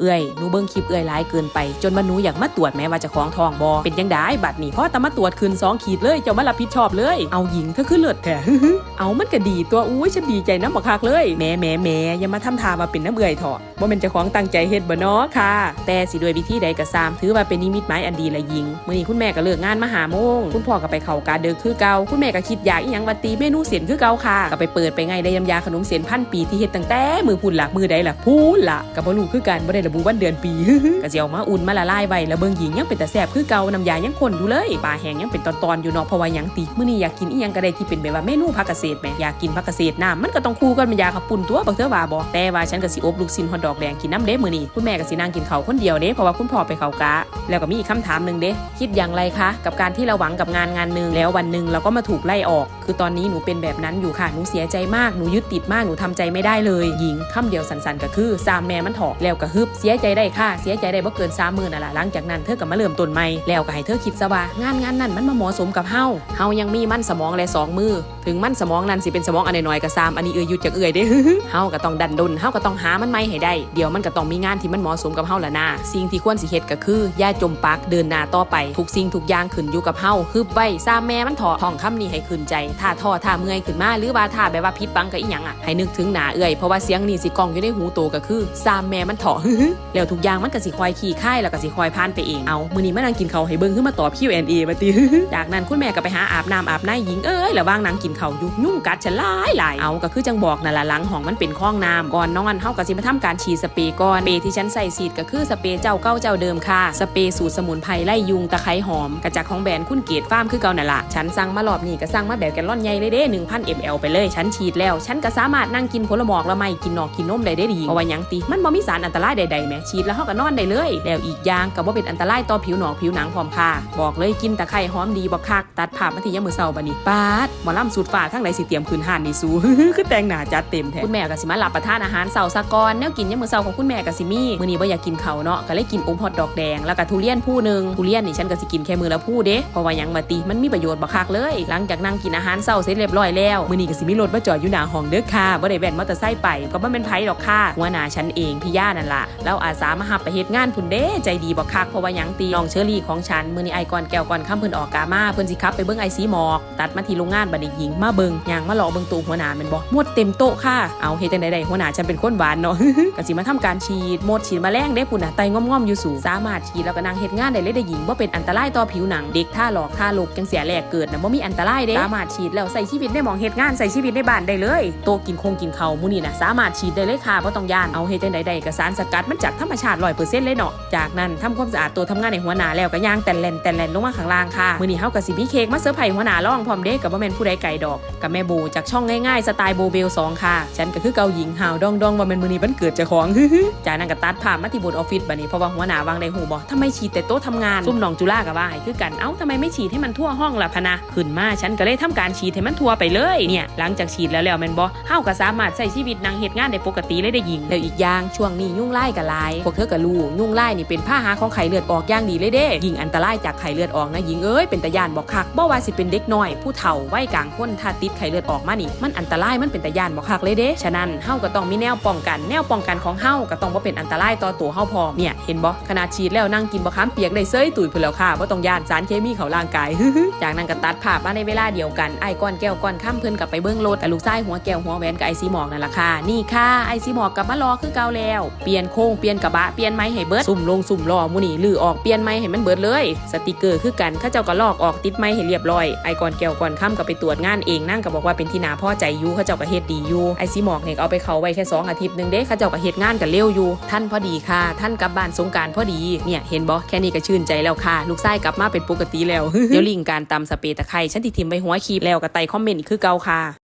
เอ้ยหนูเบิ่งคลิปเอ้ยหลายเกินไป จนว่าหนูอยากมาตรวจแม้ว่าจะของทองบอเป็นยังไดบัดนี้เพราะแต่มาตรวจคืนสองขีดเลยเจ้ามารับผิดชอบเลย เอาหญิงเธอคือเลือดแท้เอามันก็ดีตัวอุ้ยฉันดีใจน้ำบักคักเลยแหม่แหม่แหม่อย่ามาทำทามาเป็นน้ำเอื่อยเถอะว่าเป็นเจ้าของตั้งใจเฮ็ดบ่เนาะค่ะ แต่สิด้วยวิธีใดก็ตามถือว่าเป็นนิมิตหมายอันดีละหญิงมื้อนี้คุณแม่ก็เลิกงานมาหาโมงคุณพ่อก็ไปเข้ากาเดิกคือเก่าคุณแม่ก็คิดอยากอีหยังวัตีเมนูเสียนคือเก่าค่ะก็ไปเปิดไปไงได้ยำยาขนมเสียนพันปีที่เฮ็ดตั้งแต่มือพุ่นละมือใดละพูนละก็บ่รู้คือกันบ่ได้ระบุวันเดือนปีก็สิเอามาอุ่นมาละลายไว้แล้วเบิ่งหญิงยังเป็นตาแซ่บคือเก่าน้ำยายังข้นอยู่เลยปลาแห้งยังเป็นตอนๆอยู่เนาะเพราะว่ายังติมื้อนี้อยากกินอีหยังก็ได้ที่เป็นแบบว่าเมนูผักเกษตรแหมอยากกินผักเกษตรน้ำมันก็ต้องคู่กันมันยาขับปุ่นตัวบักเทอว่าบ่แต่ว่าฉันก็สิอบลูกชิ้นฮอทดอกแดงกินน้ำเด้มื้อนี้คุณแม่ก็สินั่งกินเขาคนเดียวเด้เพราะว่าคุณพ่อไปเขากะ แล้วก็มีอีกคำถามหนึ่งเด้คิดอย่างไรคะ กับการที่เราหวังกับงานงานหนึ่งแล้ววันหนึ่งเราก็มาถูกไล่ออก คือตอนนี้หนูเป็นแบบนั้นอยู่ค่ะหนูเสียใจมากหนูยึดติดมากหนูทำใจไม่ได้เลยหญิงคำเดียวสันๆก็คือซามแม่มันถอกแล้วก็ฮึบเสียใจได้ค่ะ เสียใจได้บ่เกินสามหมื่นน่ะล่ะหลังจากนั้นเธอก็มาเริ่มต้นใหม่แล้วก็ให้เธอคิดซะว่างานงานนั้นมันมาเหมาะสมกับเฮาเฮายังมีมันสมองและสองมือ ถึงมันสมองนั้นสิเป็นสมองอันน้อยๆก็ซ้ำอันนี้เอ่ยยุดจากเอ่ยเด้เฮาก็ต้องดันดนเฮาก็ต้องหามันใหม่ให้ได้ เดี๋ยวมันก็ต้องมีงานที่มันเหมาะสมกับเฮาละนะสิ่งที่ควรสิเฮ็ดก็คือย่าจมปักเดินหน้าต่อไปทุกสิ่งทุกอย่างขึ้นอยู่กับเฮาฮึบไว้ซ้ำแม่มันถอท่องคำนี้ให้ขึ้นใจถ้าท้อถ้าเมื่อยขึ้นมาหรือว่าถ้าแบบว่าผิดบังกับอีหยังอะให้นึกถึงหน้าเอ่ยเพราะว่าเสียงนี้สิกองอยู่ในหูโตก็คือซ้ำแม่มันถอแล้วทุกอย่างมันก็สิคอยขี่ค่ายแล้วก็สิคอยผ่านไปเองเอามื้อนี้มานั่งกินข้าวให้เบิ่งขึ้นมาตอบ Q&A มาติจากนั้นคุณแม่ก็ไปหาอาบน้ำอาบน้าหญิงเอ้ยแล้วว่างนางกินขายู่ยุ่งกัดฉันหลายหลายเอาก็คือจังบอกนั่นละหลังห้องมันเป็นคลองน้ำก่อนนอนเฮาก็สิมาทำการฉีดสเปรย์ก่อนสเปรย์ที่ฉันใส่สีดก็คือสเปรย์เจ้าเก้าเจ้าเดิมค่ะสเปรย์สูตรสมุนไพรไล่ยุงตะไคร้หอมกระจากของแบรนด์คุณเกตฟาร์มคือเก่านั่นละฉันสั่งมารอบนี้ก็สั่งมาแบบแกลลอนใหญ่เลยเด้1,000 ml ไปเลยฉันฉีดแล้ว ฉันก็สามารถนั่งกินผลหมอกละไม่กินนอกกินนมได้ได้ดีเพราะว่ายังติมันบ่มีสารอันตรายใดๆแหมฉีดแล้วเฮาก็นอนได้เลยแล้วอีกอย่างก็บ่เป็นอันตรายต่อผิวหนองผิวหนังพร้อมค่ะบอกเลยกินตะไคร้หอมดีบ่คักตัดภาพมาที่ยามมื้อเช้าบัดนี้ปาดหมอลำสุุดฟ้าทั้งหลายสิเตรียมคืนห่านนี่สูคือแต่งหน้าจัดเต็มแท้คุณแม่ก็สิมารับประทานอาหารเช้าซะก่อนแนวกินยามมื้อเช้าของคุณแม่ก็สิมีมื้อนี้บ่อยากกินเขาเนาะก็เลยกินอมฮอทดอกแดงแล้วก็ทุเรียนผู้นึงทุเรียนนี่ฉันก็สิกินแค่มื้อละผู้เด้เพราะว่ายังมาติมันมีประโยชน์บ่คักเลย หลังจากนั่งกินอาหารเช้าเสร็จเรียบร้อยแล้วมื้อนี้ก็สิมีรถมาจอดอยู่หน้าห้องเด้อค่ะบ่ได้แว่นมอเตอร์ไซค์ไปก็บ่แม่นไผดอกค่ะหัวหน้าฉันเองพี่ย่านั่นล่ะแล้วอาสามาหับไปเฮ็ดงานพุ่นเด้ใจดีบ่คักเพราะว่ายังตีน้องเชอรี่ของฉันมื้อนี้ไอก่อนแก้วก่อนค่ำเพิ่นออกกามาเพิ่นสิขับไปเบิ่งไอซีหมอกตัดมาที่โรงงานบัดนี้หญิงมาเบิงยางมาหลอกเบิงตู้หัวหน้าแม่นบ่หมดเต็มโต๊ะค่ะ เอาเฮ็ดจังได๋ได้หัวหน้าฉันเป็นคนหวานเนาะก็สิมาทำการฉีดหมดฉีดมาแมลงได้พุ่นน่ะไตง่อมๆอยู่สูงสามารถฉีดแล้วก็นั่งเฮ็ดงานได้เลยได้หญิงบ่เป็นอันตรายต่อผิวหนังเด็กท่าหลอกท่าลกจังเสียแรกเกิดน่ะบ่มีอันตรายเด้สามารถฉีดแล้วใส่ชีวิตได้หมองเฮ็ดงานใส่ชีวิตในบ้านได้เลยโตกินคงกินข้าวมื้อนี้น่ะสามารถฉีดได้เลยค่ะบ่ต้องย่านเอาเฮ็ดจังได๋ได้ก็สารสกัดมันจากธรรมชาติ100%เลยเนาะจากนั้นทำความสะอาดตัวทำงานในหัวหน้าแล้วก็ย่างแต่นแล่นแต่นแล่นลงมาข้างล่างค่ะมื้อนี้เฮาก็สิมีเค้กมาเซอร์ไพรส์หัวหน้าร้องพร้อมเด้ก็บ่แม่นผู้ใดไกลดอกกับแม่โบจากช่องง่ายๆสไตล์โบเบล2ค่ะ ฉันก็คือเกาหญิงหาวดองดองว่าม่นมือนี้วันเกิดเจ้าของจากนั้นก็ตัดภามาที่บนออฟฟิศบัดนี้เพราะว่าหัวหน้าวางได้หูบ่ทำไมฉีดแต่โต๊ะทำงานซุ่มน้องจุฬาก็ว่าคือกันเอ้าทำไมไม่ฉีดให้มันทั่วห้องล่ะพนะขึ้นมาฉันก็เลยทำการฉีดให้มันทั่วไปเลยเนี่ยหลังจากฉีดแล้วแล้วแมนบ่เฮาก็สามารถใช้ชีวิตนั่งเฮ็ดงานได้ปกติเลยได้หญิงแล้วอีกอย่างช่วงนี้ยุ่งไล่ก็หลายพวกเธอก็รู้ยุ่งไล่นี่เป็นผ้าหาของไข้เลือดออกย่างดีเลยเด้ยิงอันตรายจากไข้เลือดออกนะหญิงเอ้ยเป็นตาย่านบอกคักบ่ว่าสิเป็นเด็กน้อยผู้เฒ่าวัยกลางคนถ้าติดไข้เลือดออกมานี่ มันอันตรายมันเป็นตาย่านบอกคักเลยเด้ฉะนั้นเฮาก็ต้องมีแนวป้องกัน แนวป้องกันของเฮาก็ต้องบ่เป็นอันตรายต่อตัวเฮาพอเนี่ยเห็นบ่ขนาดฉีดแล้วนั่งกินบะขามเปียกได้เซยตุยพุ่นแล้วค่ะบ่ต้องย่านสารเคมีเข้าร่างกายจากนั้นก็ตัดภาพมาในเวลาเดียวกันไอ้ก้อนแก้วก้อนข้ามเพิ่นกลับไปเบิ้งรถกับลูกชายหัวแก้วหัวแหวนกับไอซีหมอกนั่นล่ะค่ะนี่ค่ะไอซีหมอกกลับมารอคือเก่าแล้วเปลี่ยนโค้งเปลี่ยนกระบะเปลี่ยนไม้ให้เบิดสุ่มลงสุ่มล้อมูนี่ลือออกเปลี่ยนไม้ให้มันเบิดเลย สติกเกอร์คือกันข้าเจ้าก็ลอกออกติดไม้ให้เรียบร้อยไอ้ก้อนแก้วก้อนข้ามก็ไปตรวจงานเองนั่งก็บอกว่าเป็นที่นาพ่อใจอยู่เขาเจ้าก็เฮ็ดดีอยู่ไอซีหมอกเนี่ยเอาไปเขาไว้แค่สองอาทิตย์หนึงเด้เขาเจ้าก็เฮ็ดงานกันเร็วอยู่ท่านพอดีค่ะ ท่านกลับบ้านสงการพอดีเนี่ยเห็นบ่แค่นี้ก็ชื่นใจแล้วค่ะ ลูกไส้กลับมาเป็นปกติแล้วเดี๋ยวลิงการตำสเปรย์ตะไคร้ฉันติทิมไปหัวคีบแล้วก็ไตคอมเมนต์อีกคือเก่าค่ะ